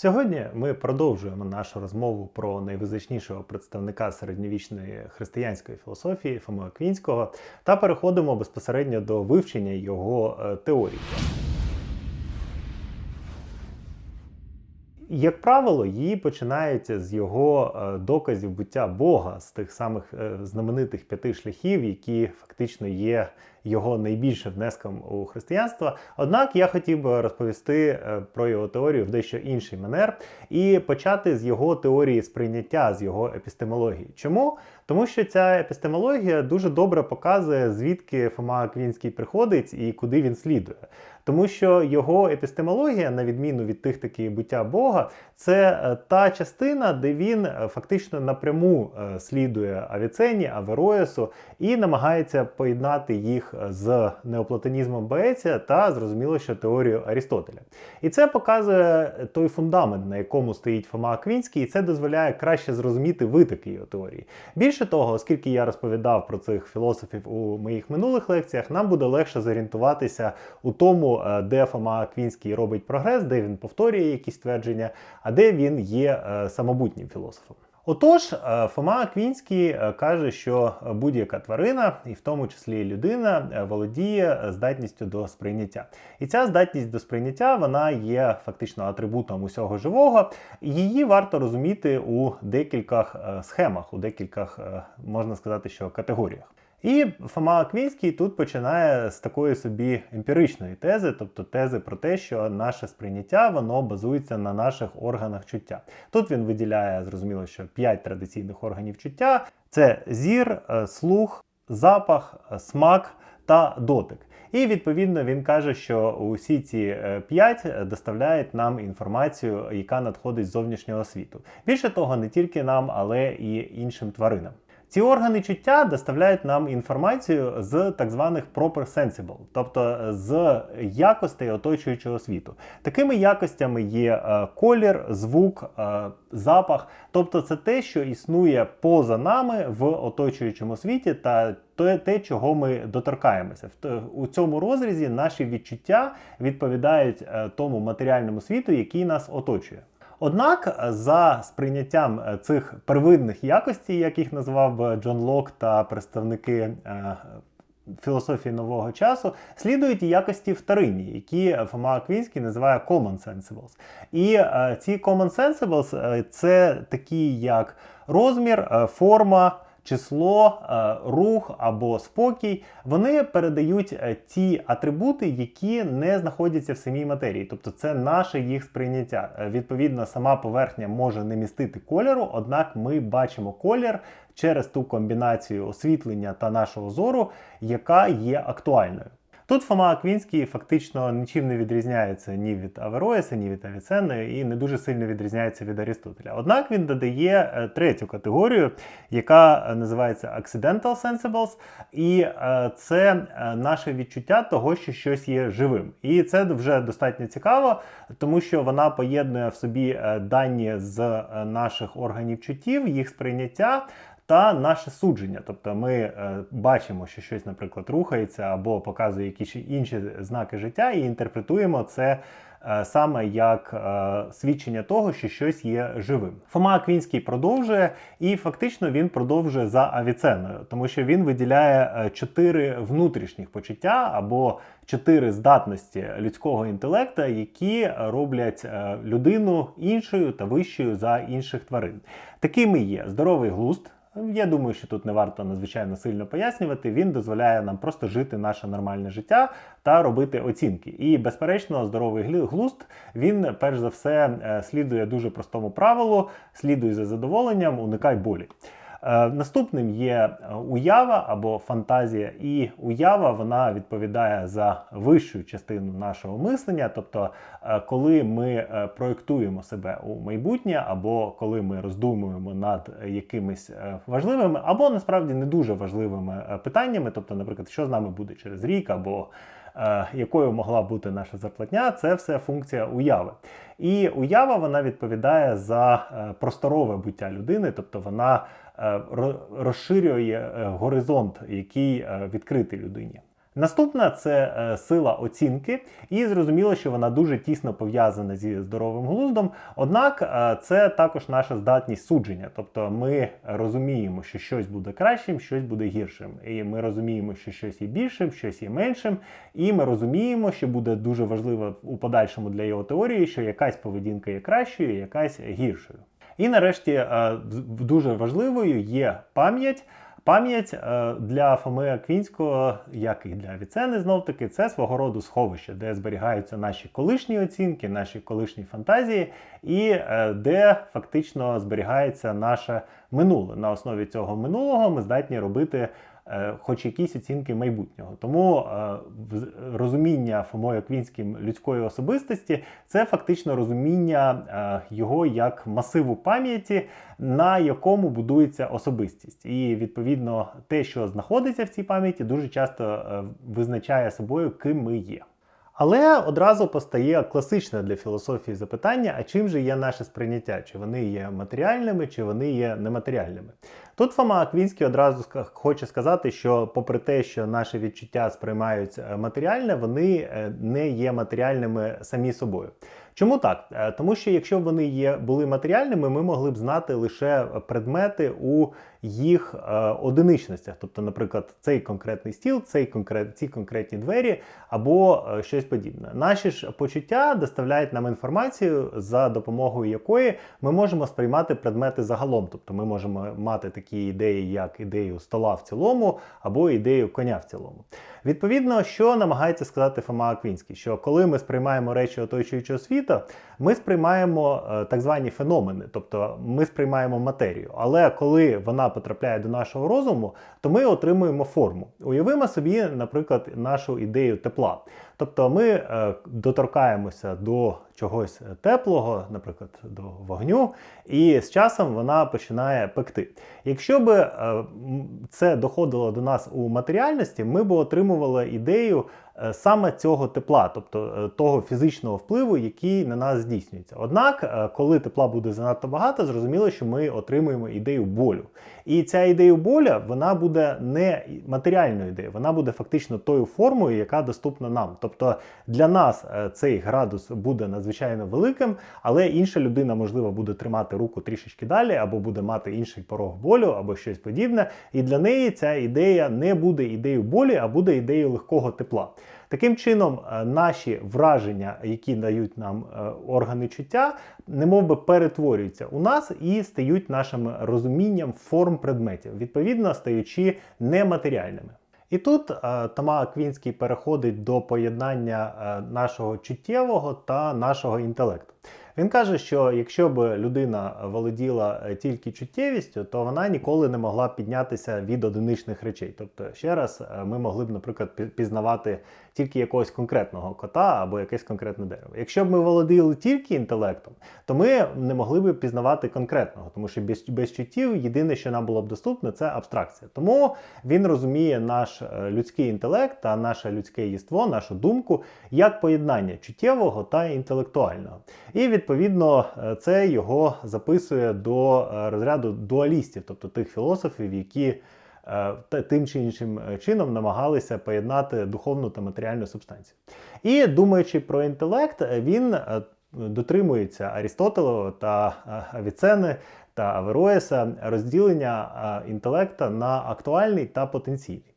Сьогодні ми продовжуємо нашу розмову про найвизначнішого представника середньовічної християнської філософії Фома Аквінського та переходимо безпосередньо до вивчення його е, теорії. Як правило, її починають з його е, доказів буття Бога, з тих самих е, знаменитих п'яти шляхів, які фактично є його найбільшим внеском у християнство. Однак я хотів би розповісти е, про його теорію в дещо інший манер і почати з його теорії сприйняття, з його епістемології. Чому? Тому що ця епістемологія дуже добре показує, звідки Фома Аквінський приходить і куди він слідує. Тому що його епістемологія, на відміну від тих таки буття Бога, це е, та частина, де він е, фактично напряму е, слідує Авіцені, Авероесу і намагається поєднати їх з неоплатонізмом Боеція та зрозуміло, що теорію Арістотеля. І це показує той фундамент, на якому стоїть Фома Аквінський, і це дозволяє краще зрозуміти витоки його теорії. Більше того, оскільки я розповідав про цих філософів у моїх минулих лекціях, нам буде легше зорієнтуватися у тому, де Фома Аквінський робить прогрес, де він повторює якісь твердження, а де він є самобутнім філософом. Отож, Фома Аквінський каже, що будь-яка тварина, і в тому числі людина, володіє здатністю до сприйняття. І ця здатність до сприйняття вона є фактично атрибутом усього живого. Її варто розуміти у декількох схемах, у декількох, можна сказати, що категоріях. І Фома Аквінський тут починає з такої собі емпіричної тези, тобто тези про те, що наше сприйняття воно базується на наших органах чуття. Тут він виділяє, зрозуміло, що п'ять традиційних органів чуття: це зір, е, слух, запах, е, смак та дотик. І відповідно він каже, що усі ці е, п'ять доставляють нам інформацію, яка надходить з зовнішнього світу. Більше того, не тільки нам, але і іншим тваринам. Ці органи чуття доставляють нам інформацію з так званих proper sensible, тобто з якостей оточуючого світу. Такими якостями є е, колір, звук, е, запах, тобто це те, що існує поза нами в оточуючому світі, та те, чого ми доторкаємося. У цьому розрізі наші відчуття відповідають е, тому матеріальному світу, який нас оточує. Однак, за сприйняттям е, цих первинних якостей, як їх назвав Джон Лок та представники е, філософії нового часу, слідують і якості вторинні, які Фома Аквінський називає common sensibles. І е, ці common sensibles це такі, як розмір, форма число, е, рух або спокій, вони передають е, ті атрибути, які не знаходяться в самій матерії. Тобто це наше їх сприйняття. Е, відповідно, сама поверхня може не містити кольору, однак ми бачимо колір через ту комбінацію освітлення та нашого зору, яка є актуальною. Тут Фома Аквінський фактично нічим не відрізняється ні від Авероеса, ні від Авіценна і не дуже сильно відрізняється від Арістотеля. Однак він додає е, третю категорію, яка е, називається Accidental Sensibles, і е, це наше відчуття того, що щось є живим. І це вже достатньо цікаво, тому що вона поєднує в собі дані з наших органів чуттів, їх сприйняття та наше судження. Тобто ми е, бачимо, що щось, наприклад, рухається або показує якісь інші знаки життя, і інтерпретуємо це. Е, саме як е, свідчення того, що щось є живим. Фома Аквінський продовжує, і фактично він продовжує за авіценою, тому що він виділяє е, чотири внутрішніх почуття або чотири здатності людського інтелекта, які роблять людину іншою та вищою за інших тварин. Такими є здоровий глузд. Я думаю, що тут не варто надзвичайно сильно пояснювати. Він дозволяє нам просто жити наше нормальне життя та робити оцінки. І, безперечно, здоровий глузд він перш за все е, слідує дуже простому правилу: слідуй за задоволенням, уникай болі. Е, наступним є е, уява або фантазія, і уява вона відповідає за вищу частину нашого мислення. Тобто, е, коли ми проєктуємо себе у майбутнє, або коли ми роздумуємо над якимись важливими, або насправді не дуже важливими питаннями, тобто, наприклад, що з нами буде через рік, або якою могла бути наша зарплатня, це все функція уяви. І уява вона відповідає за просторове буття людини, тобто вона розширює е, горизонт, який е, відкритий людині. Наступна це е, сила оцінки, і зрозуміло, що вона дуже тісно пов'язана зі здоровим глуздом. Однак е, це також наша здатність судження. Тобто ми розуміємо, що щось буде кращим, щось буде гіршим. І ми розуміємо, що щось є більшим, щось є меншим. І ми розуміємо, що буде дуже важливо у подальшому для його теорії, що якась поведінка є кращою, якась гіршою. І нарешті е, дуже важливою є пам'ять. Пам'ять е, для Фоми Аквінського, як і для Віцени, знов таки, це свого роду сховище, де зберігаються наші колишні оцінки, наші колишні фантазії, і е, де фактично зберігається наше минуле. На основі цього минулого ми здатні робити. Е, Хоч якісь оцінки майбутнього, тому е, розуміння Фомою Квінським людської особистості це фактично розуміння е, його як масиву пам'яті, на якому будується особистість. І відповідно те, що знаходиться в цій пам'яті, дуже часто визначає собою, ким ми є. Але одразу постає класичне для філософії запитання: а чим же є наше сприйняття? Чи вони є матеріальними, чи вони є нематеріальними? Тут Фома Аквінський одразу хоче сказати, що, попри те, що наші відчуття сприймають е, матеріальне, вони е, не є матеріальними самі собою. Чому так? Е, Тому що якщо вони є, були матеріальними, ми могли б знати лише предмети у їх е, одиничностях. Тобто, наприклад, цей конкретний стіл, цей конкрет, ці конкретні двері або е, щось подібне. Наші ж почуття доставляють нам інформацію, за допомогою якої ми можемо сприймати предмети загалом. Тобто ми можемо мати такі ідеї, як ідею стола в цілому або ідею коня в цілому. Відповідно, що намагається сказати Фома Аквінський, що коли ми сприймаємо речі оточуючого світу, ми сприймаємо е, так звані феномени, тобто ми сприймаємо матерію. Але коли вона потрапляє до нашого розуму, то ми отримуємо форму. Уявимо собі, наприклад, нашу ідею тепла. Тобто ми е, доторкаємося до чогось теплого, наприклад, до вогню, і з часом вона починає пекти. Якщо б е, це доходило до нас у матеріальності, ми б отримували ідею е, саме цього тепла, тобто е, того фізичного впливу, який на нас здійснюється. Однак, е, коли тепла буде занадто багато, зрозуміло, що ми отримуємо ідею болю. І ця ідея боля вона буде не матеріальною ідеєю, вона буде фактично тою формою, яка доступна нам. Тобто для нас е, цей градус буде надзвичайно великим, але інша людина, можливо, буде тримати руку трішечки далі, або буде мати інший порог болю, або щось подібне. І для неї ця ідея не буде ідеєю болі, а буде ідеєю легкого тепла. Таким чином, е, наші враження, які дають нам е, органи чуття, немов би перетворюються у нас і стають нашим розумінням форм предметів, відповідно стаючи нематеріальними. І тут е, Тома Аквінський переходить до поєднання нашого чуттєвого та нашого інтелекту. Він каже, що якщо б людина володіла е, тільки чуттєвістю, то вона ніколи не могла піднятися від одиничних речей. Тобто, ще раз, е, ми могли б, наприклад, пізнавати тільки якогось конкретного кота або якесь конкретне дерево. Якщо б ми володіли тільки інтелектом, то ми не могли б пізнавати конкретного, тому що без, без чуттів єдине, що нам було б доступне, це абстракція. Тому він розуміє наш е, людський інтелект та наше людське єство, нашу думку як поєднання чуттєвого та інтелектуального. І відповідно е, це його записує до е, розряду дуалістів, тобто тих філософів, які е, тим чи іншим чином намагалися поєднати духовну та матеріальну субстанцію. І думаючи про інтелект, він дотримується Арістотелева та Авіцени та Авероеса розділення інтелекта на актуальний та потенційний.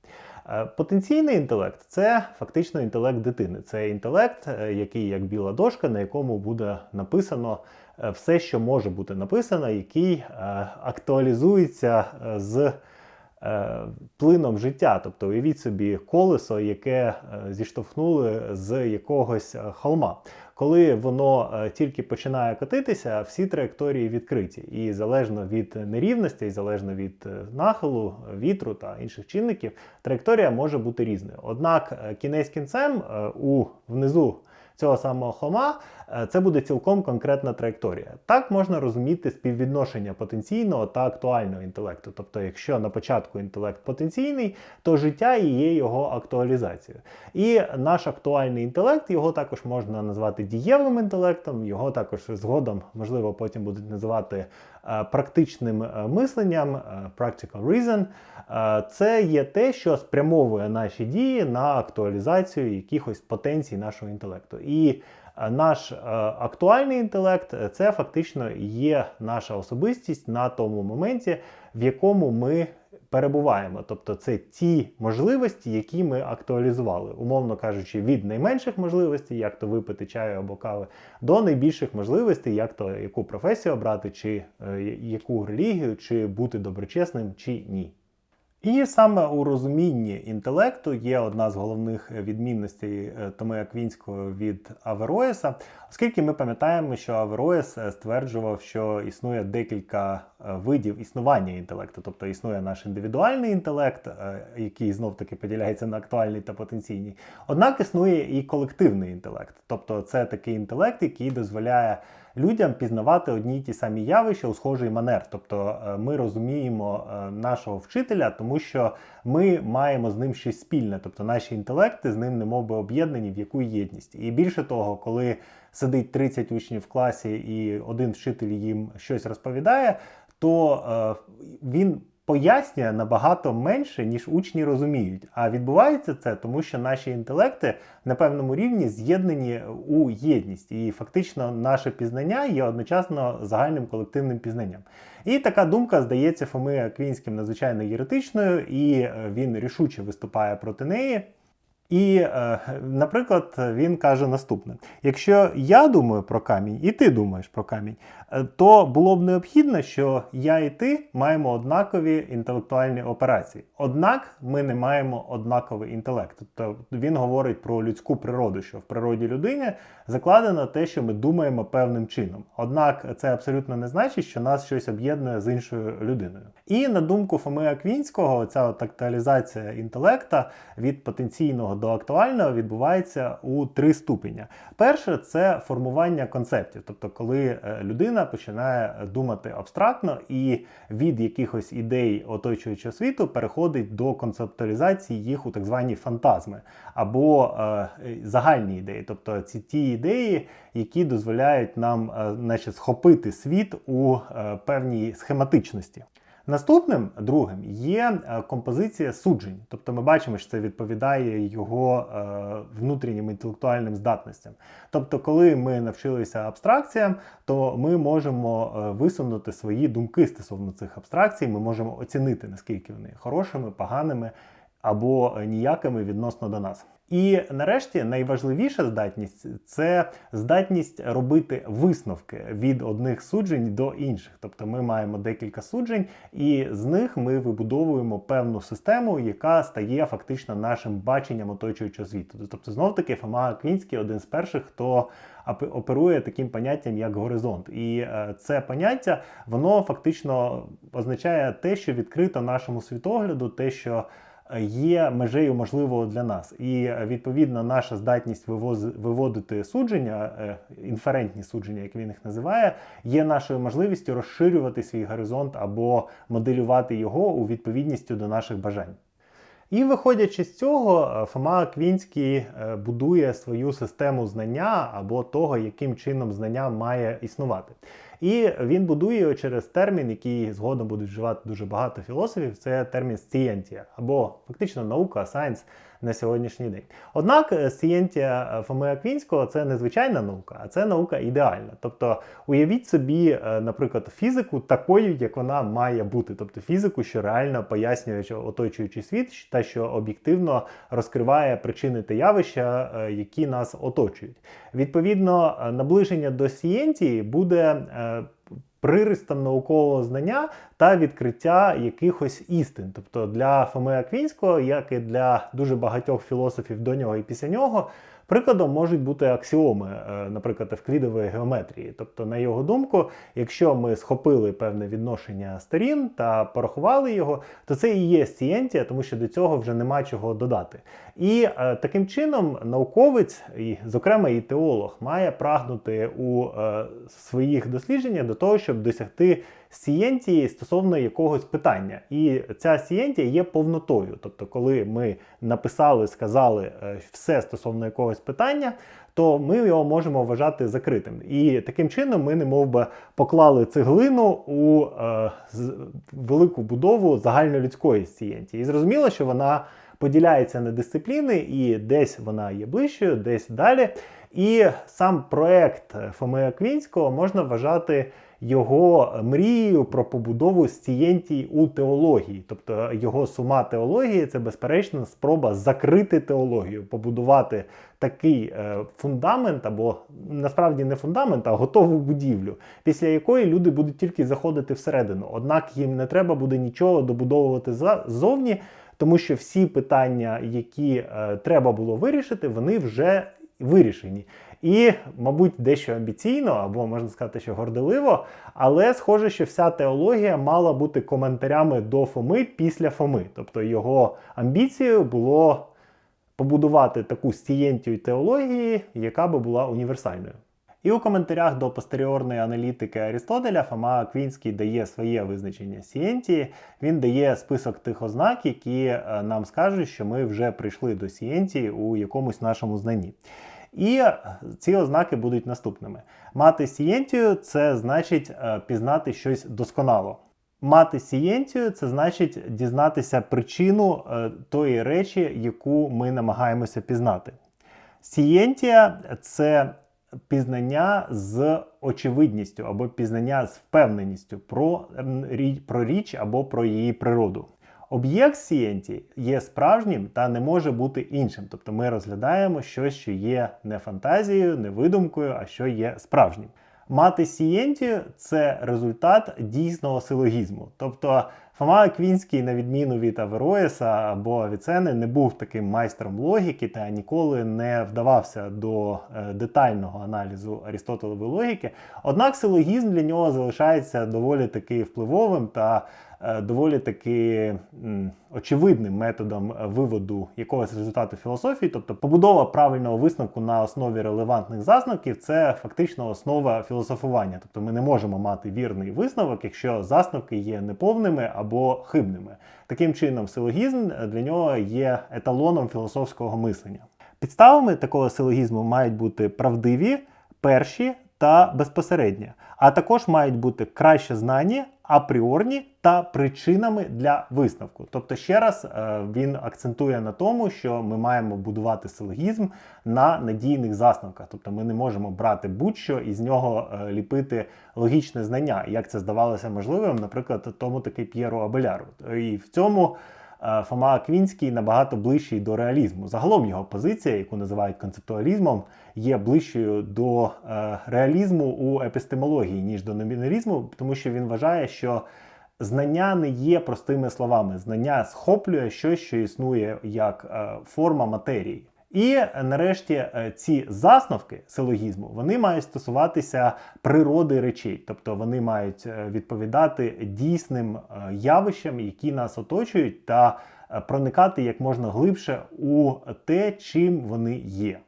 Е, Потенційний інтелект це фактично інтелект дитини. Це інтелект, е, який як біла дошка, на якому буде написано е, все, що може бути написано, який актуалізується з плином життя. Тобто уявіть собі колесо, яке зіштовхнули з якогось холма. Коли воно е, тільки починає катитися, всі траєкторії відкриті. І залежно від нерівностей, залежно від е, нахилу, вітру та інших чинників, траєкторія може бути різною. Однак е, кінець кінцем у внизу цього самого Хома, е, це буде цілком конкретна траєкторія. Так можна розуміти співвідношення потенційного та актуального інтелекту. Тобто, якщо на початку інтелект потенційний, то життя і є його актуалізацією. І наш актуальний інтелект, його також можна назвати дієвим інтелектом, його також згодом, можливо, потім будуть називати практичним е, мисленням, е, practical reason. Е, Це є те, що спрямовує наші дії на актуалізацію якихось потенцій нашого інтелекту. І е, наш е, актуальний інтелект е, це фактично є наша особистість на тому моменті, в якому ми перебуваємо. Тобто це ті можливості, які ми актуалізували, умовно кажучи, від найменших можливостей, як то випити чаю або кави, до найбільших можливостей, як то яку професію обрати, чи е, яку релігію, чи бути доброчесним, чи ні. І саме у розумінні інтелекту є одна з головних відмінностей е, Томи Аквінського від Авероєса, оскільки ми пам'ятаємо, що Авероєс е, стверджував, що існує декілька видів існування інтелекту, тобто існує наш індивідуальний інтелект, е, який знов таки поділяється на актуальний та потенційний. Однак існує і колективний інтелект, тобто це такий інтелект, який дозволяє людям пізнавати одні й ті самі явища у схожий манер. Тобто е, ми розуміємо е, нашого вчителя, тому що ми маємо з ним щось спільне, тобто наші інтелекти з ним немов би об'єднані в яку єдність. І більше того, коли сидить 30 учнів в класі і один вчитель їм щось розповідає, то е, він пояснює набагато менше, ніж учні розуміють. А відбувається це тому, що наші інтелекти на певному рівні з'єднані у єдність, і фактично наше пізнання є одночасно загальним колективним пізнанням. І така думка здається Фоми Аквінським надзвичайно єретичною, і е, він рішуче виступає проти неї. І, е, наприклад, він каже наступне: якщо я думаю про камінь, і ти думаєш про камінь, то було б необхідно, що я і ти маємо однакові інтелектуальні операції. Однак ми не маємо однаковий інтелект. Тобто він говорить про людську природу, що в природі людини закладено те, що ми думаємо певним чином. Однак це абсолютно не значить, що нас щось об'єднує з іншою людиною. І на думку Фоми Аквінського, ця тактуалізація інтелекта від потенційного до актуального відбувається у три ступеня. Перше це формування концептів, тобто, коли е, людина починає думати абстрактно і від якихось ідей оточуючого світу переходить до концептуалізації їх у так звані фантазми або е, загальні ідеї, тобто ці ті ідеї, які дозволяють нам е, наче, схопити світ у е, певній схематичності. Наступним другим є е, композиція суджень. Тобто ми бачимо, що це відповідає його е, внутрішнім інтелектуальним здатностям. Тобто, коли ми навчилися абстракціям, то ми можемо е, висунути свої думки стосовно цих абстракцій, ми можемо оцінити, наскільки вони хорошими, поганими або ніякими відносно до нас. І нарешті найважливіша здатність це здатність робити висновки від одних суджень до інших. Тобто ми маємо декілька суджень, і з них ми вибудовуємо певну систему, яка стає фактично нашим баченням оточуючого світу. Тобто, знов таки Фома Аквінський один з перших, хто оперує таким поняттям як горизонт. І е, це поняття воно фактично означає те, що відкрито нашому світогляду, те, що є межею можливого для нас. І е, відповідно наша здатність виводити судження, е, інферентні судження, як він їх називає, є нашою можливістю розширювати свій горизонт або моделювати його у відповідністю до наших бажань. І виходячи з цього, е, Фома Квінський будує свою систему знання або того, яким чином знання має існувати. І він будує його через термін, який згодом будуть вживати дуже багато філософів. Це термін «scientia», або фактично наука, сайенс на сьогоднішній день. Однак е, сцієнтія Фоми Аквінського це не звичайна наука, а це наука ідеальна. Тобто, уявіть собі, е, наприклад, фізику такою, як вона має бути. Тобто фізику, що реально пояснює оточуючий світ, та що об'єктивно розкриває причини та явища, е, які нас оточують. Відповідно, е, наближення до сієнтії буде. Е, наукового знання та відкриття якихось істин. Тобто для Фоми Аквінського, як і для дуже багатьох філософів до нього і після нього, Прикладом можуть бути аксіоми, е, наприклад, евклідової геометрії. Тобто, на його думку, якщо ми схопили певне відношення сторін та порахували його, то це і є сцієнтія, тому що до цього вже нема чого додати. І е, таким чином науковець, і, зокрема і теолог, має прагнути у е, своїх дослідженнях до того, щоб досягти сієнтії стосовно якогось питання. І ця сієнтія є повнотою. Тобто, коли ми написали, сказали е, все стосовно якогось питання, то ми його можемо вважати закритим. І таким чином ми не би поклали цеглину у е, велику будову загальнолюдської сієнтії. І зрозуміло, що вона поділяється на дисципліни, і десь вона є ближчою, десь далі. І сам проект Фоми Аквінського можна вважати його мрією про побудову сцієнтій у теології. Тобто його сума теології це безперечно спроба закрити теологію, побудувати такий е, фундамент, або насправді не фундамент, а готову будівлю, після якої люди будуть тільки заходити всередину. Однак їм не треба буде нічого добудовувати ззовні, тому що всі питання, які е, треба було вирішити, вони вже вирішені. І, мабуть, дещо амбіційно, або можна сказати, що горделиво, але схоже, що вся теологія мала бути коментарями до Фоми після Фоми. Тобто його амбіцією було побудувати таку стієнтію теології, яка би була універсальною. І у коментарях до постеріорної аналітики Арістотеля Фома Аквінський дає своє визначення сієнтії. Він дає список тих ознак, які е, нам скажуть, що ми вже прийшли до сієнтії у якомусь нашому знанні. І ці ознаки будуть наступними: мати сієнтію це значить е, пізнати щось досконало. Мати сієнтію це значить дізнатися причину е, тої речі, яку ми намагаємося пізнати. Сієнтія це пізнання з очевидністю або пізнання з впевненістю про річ або про її природу. Об'єкт сієнті є справжнім та не може бути іншим. Тобто ми розглядаємо щось, що є не фантазією, не видумкою, а що є справжнім. Мати сієнтію це результат дійсного силогізму. Тобто Фома Аквінський, на відміну від Авероєса або Авіцени, не був таким майстром логіки та ніколи не вдавався до е, детального аналізу Арістотелевої логіки. Однак силогізм для нього залишається доволі таки впливовим та доволі таки очевидним методом е, виводу якогось результату філософії, тобто побудова правильного висновку на основі релевантних засновків, це фактично основа філософування. Тобто ми не можемо мати вірний висновок, якщо засновки є неповними або хибними. Таким чином, силогізм для нього є еталоном філософського мислення. Підставами такого силогізму мають бути правдиві, перші та безпосередні, а також мають бути краще знані, апріорні та причинами для висновку. Тобто, ще раз е, він акцентує на тому, що ми маємо будувати силогізм на надійних засновках. Тобто ми не можемо брати будь-що і з нього е, ліпити логічне знання, як це здавалося можливим, наприклад, тому таки П'єру Абеляру. І в цьому е, Фома Аквінський набагато ближчий до реалізму. Загалом його позиція, яку називають концептуалізмом, є ближчою до е, реалізму у епістемології, ніж до номіналізму, тому що він вважає, що знання не є простими словами. Знання схоплює щось, що існує як е, форма матерії. І нарешті е, ці засновки силогізму вони мають стосуватися природи речей, тобто вони мають е, відповідати дійсним е, явищам, які нас оточують, та проникати як можна глибше у те, чим вони є.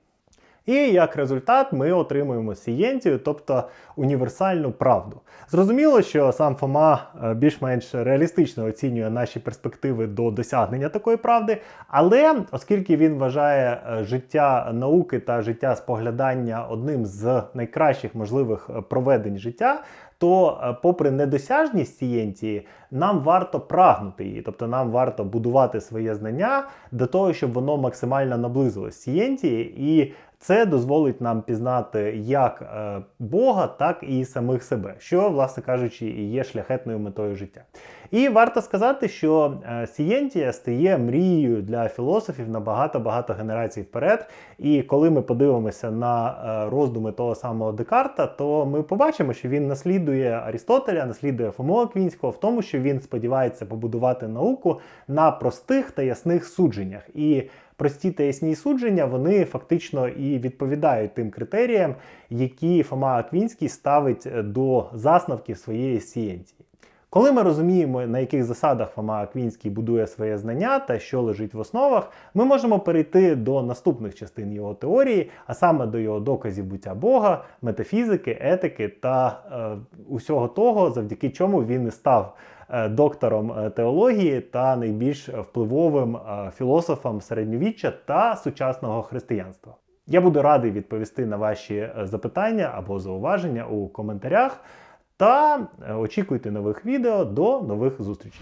І як результат ми отримуємо сієнтію, тобто універсальну правду. Зрозуміло, що сам Фома е, більш-менш реалістично оцінює наші перспективи до досягнення такої правди, але оскільки він вважає е, життя науки та життя споглядання одним з найкращих можливих е, проведень життя, то, попри недосяжність сієнтії, нам варто прагнути її, тобто нам варто будувати своє знання до того, щоб воно максимально наблизилось сієнтії, і це дозволить нам пізнати як е, Бога, так і самих себе, що, власне кажучи, і є шляхетною метою життя. І варто сказати, що е, сієнтія стає мрією для філософів на багато-багато генерацій вперед. І коли ми подивимося на е, роздуми того самого Декарта, то ми побачимо, що він наслідує Арістотеля, наслідує Фому Аквінського в тому, що він сподівається побудувати науку на простих та ясних судженнях. І прості та ясні судження, вони фактично і відповідають тим критеріям, які Фома Аквінський ставить е, до заснавків своєї сієнції. Коли ми розуміємо, на яких засадах Фома Аквінський будує своє знання та що лежить в основах, ми можемо перейти до наступних частин його теорії, а саме до його доказів буття Бога, метафізики, етики та е, усього того, завдяки чому він і став доктором е, теології та найбільш впливовим е, філософом середньовіччя та сучасного християнства. Я буду радий відповісти на ваші е, запитання або зауваження у коментарях. Та е, очікуйте нових відео до нових зустрічей.